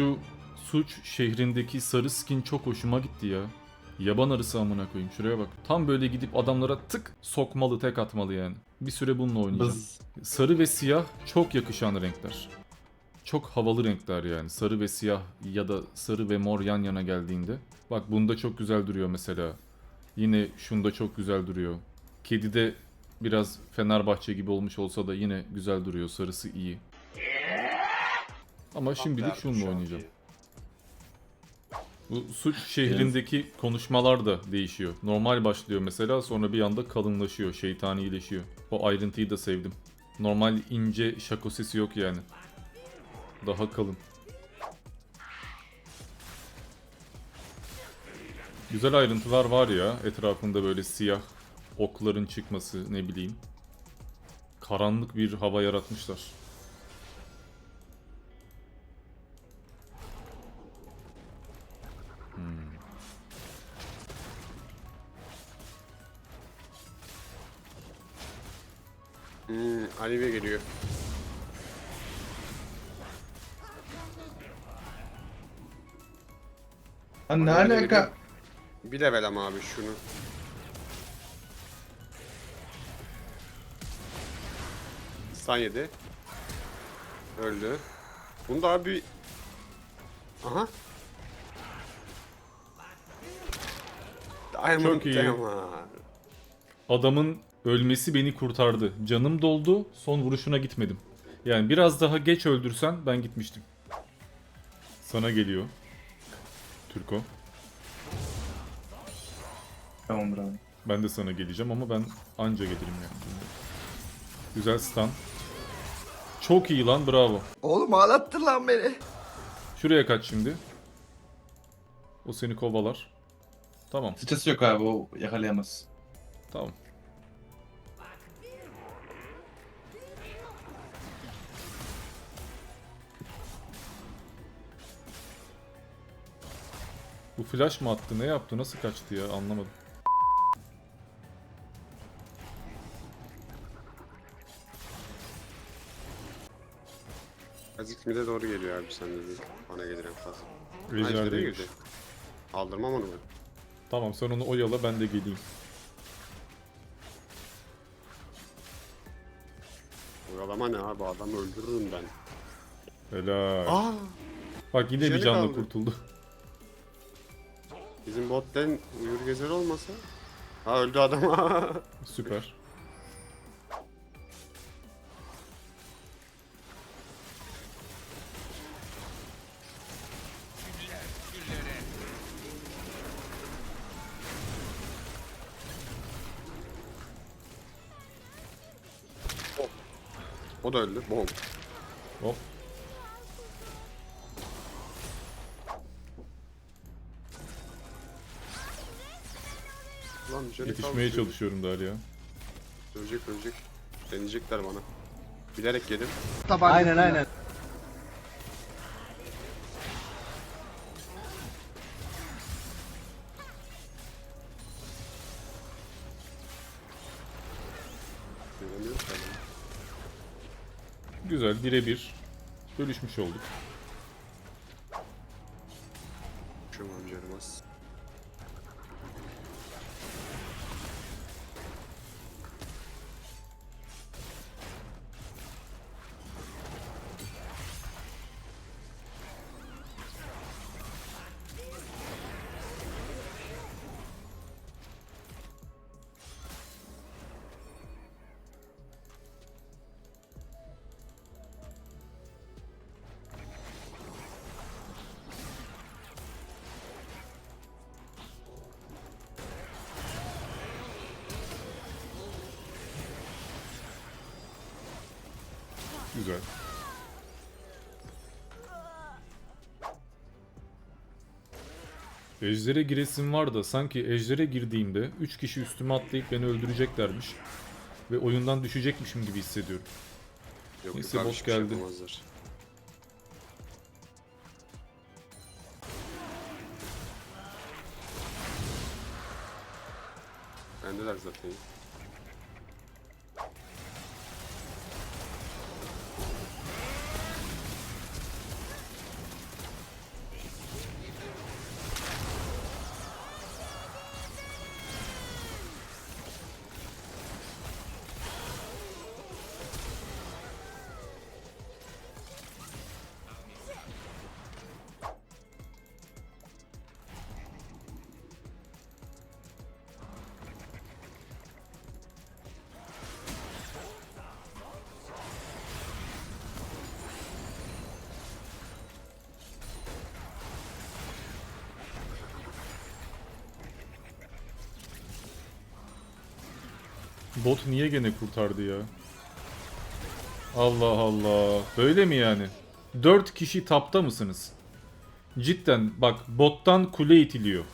şu suç şehrindeki sarı skin çok hoşuma gitti ya. Yaban arısı amına koyayım şuraya bak. Tam böyle gidip adamlara tık sokmalı tek atmalı yani. Bir süre bununla oynayacağım. Bız. Sarı ve siyah çok yakışan renkler. Çok havalı renkler yani. Sarı ve siyah ya da sarı ve mor yan yana geldiğinde. Bak bunda çok güzel duruyor mesela. Yine şunda çok güzel duruyor. Kedide biraz Fenerbahçe gibi olmuş olsa da yine güzel duruyor. Sarısı iyi. Ama şimdilik şununla oynayacağım. Bu suç şehrindeki konuşmalar da değişiyor. Normal başlıyor mesela sonra bir anda kalınlaşıyor, şeytanileşiyor. O ayrıntıyı da sevdim. Normal ince şako sesi yok yani. Daha kalın. Güzel ayrıntılar var ya etrafında böyle siyah okların çıkması ne bileyim. Karanlık bir hava yaratmışlar. Hmm, Alev'e geliyor. Lan ne Öyle alaka? Bir level ama abi şunu. Stun yedi. Öldü. Bunda abi... Aha. Diamond Çok iyi. Tema. Adamın ölmesi beni kurtardı. Canım doldu, son vuruşuna gitmedim. Yani biraz daha geç öldürsen ben gitmiştim. Sana geliyor. Türko. Tamam bravo. Ben de sana geleceğim ama ben anca gelirim yani. Güzel stun. Çok iyi lan bravo. Oğlum ağlattın lan beni. Şuraya kaç şimdi. O seni kovalar. Tamam Sıçrası yok abi o yakalayamaz. tamam. Bu flash mı attı? Ne yaptı? Nasıl kaçtı ya? Anlamadım. Azıcık mide doğru geliyor abi sen de değil. Bana gelir en fazla. Ejder Ejder'e değilmiş. girdi. Aldırmam onu ben. Tamam sen onu oyala ben de geleyim. Oyalama ne abi adamı öldürürüm ben. Helal. Aa! Bak yine bir Jeli canla kaldı. kurtuldu. Bizim botten uyur gezer olmasa. Ha öldü adam. Süper. o da öldü. Bom. Hop. Lan Jeli Yetişmeye çalışıyorum Derya. Ölecek ölecek. Deneyecekler bana. Bilerek yedim. Aynen aynen. Adamı. Güzel birebir bölüşmüş olduk. Şu an Güzel. Ejder'e giresim var da sanki Ejder'e girdiğimde 3 kişi üstüme atlayıp beni öldüreceklermiş. Ve oyundan düşecekmişim gibi hissediyorum. Yok Neyse, boş şey geldi. yapamazlar. Bendeler zaten. Bot niye gene kurtardı ya? Allah Allah. Böyle mi yani? 4 kişi tapta mısınız? Cidden bak bottan kule itiliyor.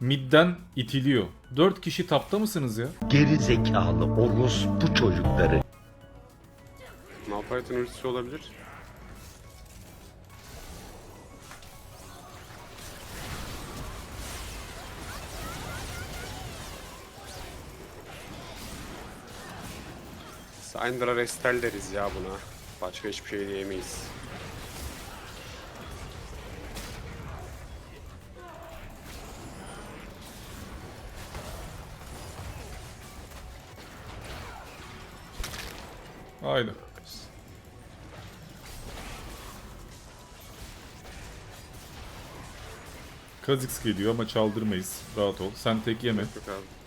Midden itiliyor. 4 kişi tapta mısınız ya? Geri zekalı orospu çocukları. Malphite'ın ultisi olabilir. Syndra Restel deriz ya buna. Başka hiçbir şey diyemeyiz. Haydi. Kha'Zix geliyor ama çaldırmayız. Rahat ol. Sen tek yeme. Yok abi.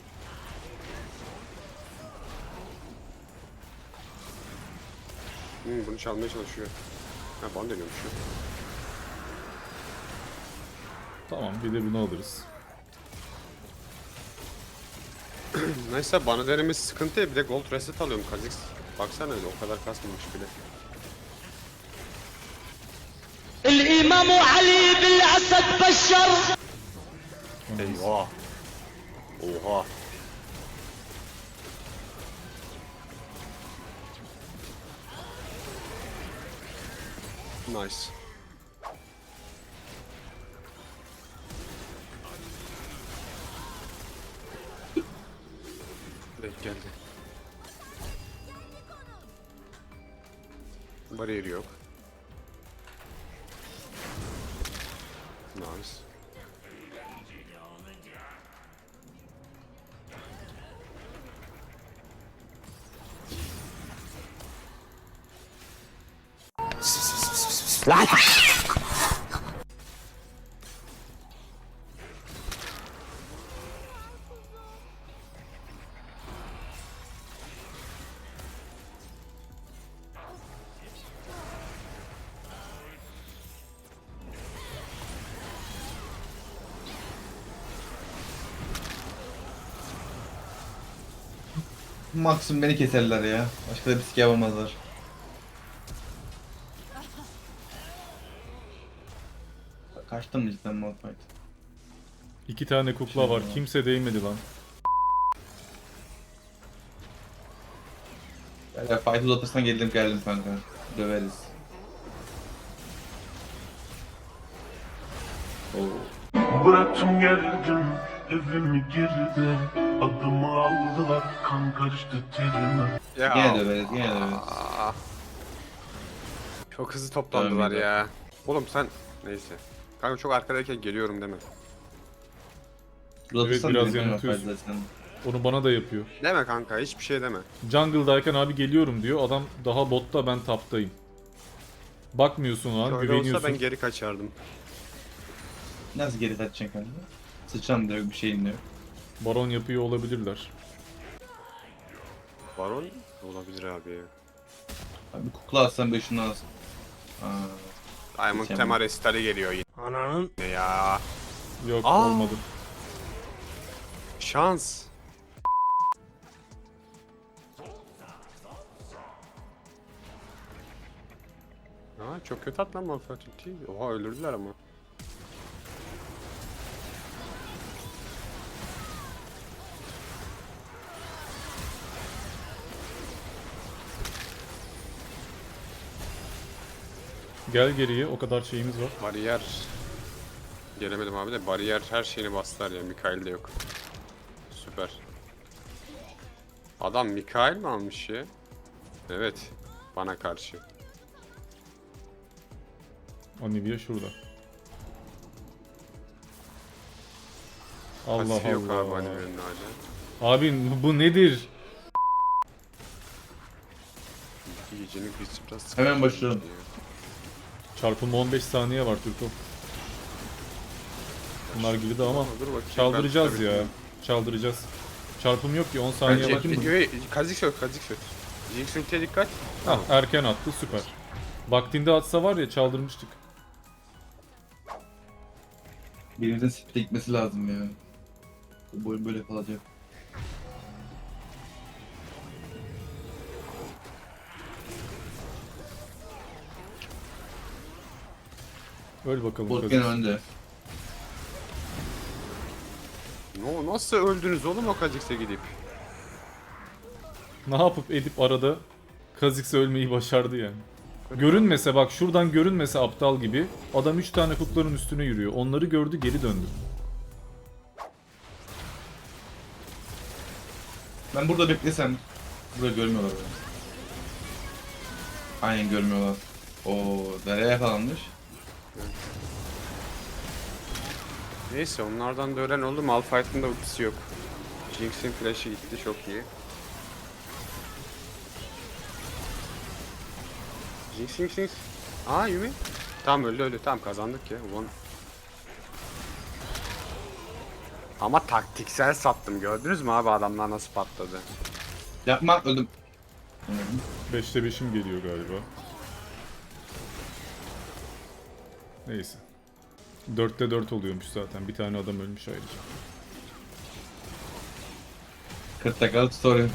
çalmaya çalışıyor. Ha bana dönüyormuş. ya. Tamam bir de bunu alırız. Neyse bana denemesi sıkıntı ya bir de gold reset alıyorum Kha'Zix. Baksana öyle o kadar kasmamış bile. الإمام علي بالأسد بشر Eyvah. Oha. Nice. Denk geldi. Bariyeri yok. Nice. Maksimum beni keserler ya. Başka da sike yapamazlar. Kaçtım mı cidden Malphite? İki tane kukla var. Kimse değmedi lan. Ya fight uzatırsan geldim geldim kanka. Döveriz. Oo. Bıraktım geldim evimi geride Adımı aldılar kan karıştı terime Ya. Döveriz, yine döveriz. Aa. Çok hızlı toplandılar Dönmedi. ya. Oğlum sen neyse. Kanka çok arkadayken geliyorum deme. Uzatırsan biraz geldim yanıltıyorsun. Malphite zaten. Onu bana da yapıyor. Deme kanka hiçbir şey deme. Jungle'dayken abi geliyorum diyor. Adam daha botta ben taptayım. Bakmıyorsun lan Öyle güveniyorsun. olsa ben geri kaçardım. Nasıl geri kaçacaksın kanka? Sıçram da yok, bir şeyin de yok. Baron yapıyor olabilirler. Baron olabilir abi. Abi kukla atsan ben şunu alsın. Aa. Diamond. Tema Restali geliyor yine Ananın ya. Yok Aa! olmadı. Şans. Ha çok kötü at lan Malphite Oha öldürdüler ama. Gel geriye o kadar şeyimiz var. Bariyer. Gelemedim abi de bariyer her şeyini bastılar ya. Mikael de yok. Süper. Adam Mikael mi almış ya? Evet. Bana karşı. Anivia şurada. Allah Pasifi yok Allah. abi hala. Abi bu nedir? Gecenin bir biraz Hemen başlıyorum. Çarpılma 15 saniye var Türko. Bunlar gibi de ama çaldıracağız ya. Çaldıracağız. Çarpım yok ki 10 saniye mı? Kazik yok, Kazik yok. Jinx ultiye dikkat. Hah, erken attı süper. Vaktinde atsa var ya çaldırmıştık. Birimizin spite gitmesi lazım ya. Bu oyun böyle kalacak. Öl bakalım Kha'Zix. gene önde. No, nasıl öldünüz oğlum o Kha'Zix'e gidip? Ne yapıp edip arada Kha'Zix ölmeyi başardı yani. Görünmese bak şuradan görünmese aptal gibi adam 3 tane kutların üstüne yürüyor. Onları gördü geri döndü. Ben burada beklesem. Burada görmüyorlar beni. Aynen görmüyorlar. Oo, nereye yakalanmış? Neyse onlardan da öğren oldu. Malphite'ın da ultisi yok. Jinx'in flash'ı gitti çok iyi. Jinx Jinx Jinx. Aa Yumi. Tamam öldü öldü. Tamam kazandık ya. Ulan. Ama taktiksel sattım. Gördünüz mü abi adamlar nasıl patladı? Yapma öldüm. 5'te 5'im geliyor galiba. Neyse. 4'te 4 oluyormuş zaten. Bir tane adam ölmüş ayrıca. 40 dakikalık story.